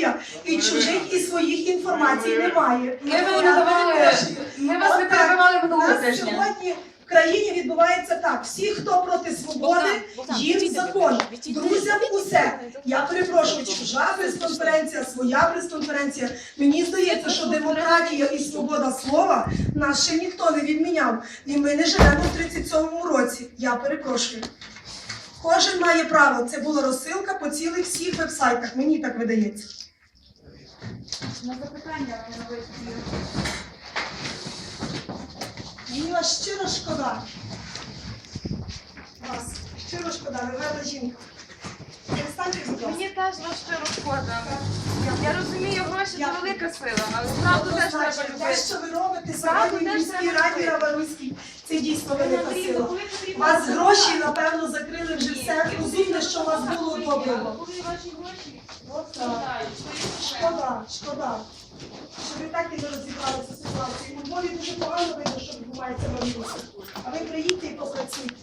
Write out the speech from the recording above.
демократія, і чужих, і своїх інформацій немає. Ми ви вас не У минулого нас тижня. сьогодні в країні відбувається так. Всі, хто проти свободи, їм закон. Друзям усе. Я перепрошую, чужа прес-конференція, своя прес-конференція. Мені здається, що демократія і свобода слова нас ще ніхто не відміняв. І ми не живемо в 37-му році. Я перепрошую. Кожен має право. Це була розсилка по цілих всіх вебсайтах. Мені так видається. На запитання на Мені вас щиро шкода. Вас щиро шкода, гарна жінка. Мені теж вас щиро шкода. Я розумію, гроші це велика сила, але правду теж треба Однозначно, те, що ви робите сьогодні в міській раді робити. Раваруській, це дійсно велика Андрій, сила. Вас гроші, напевно, закрили вже все розумне, що у вас було доброго. Коли ваші гроші шкода, шкода, що ви так і не розібралися з ситуацією. У Львові дуже погано видно, що відбувається в Америці. А ви приїдьте і попрацюйте.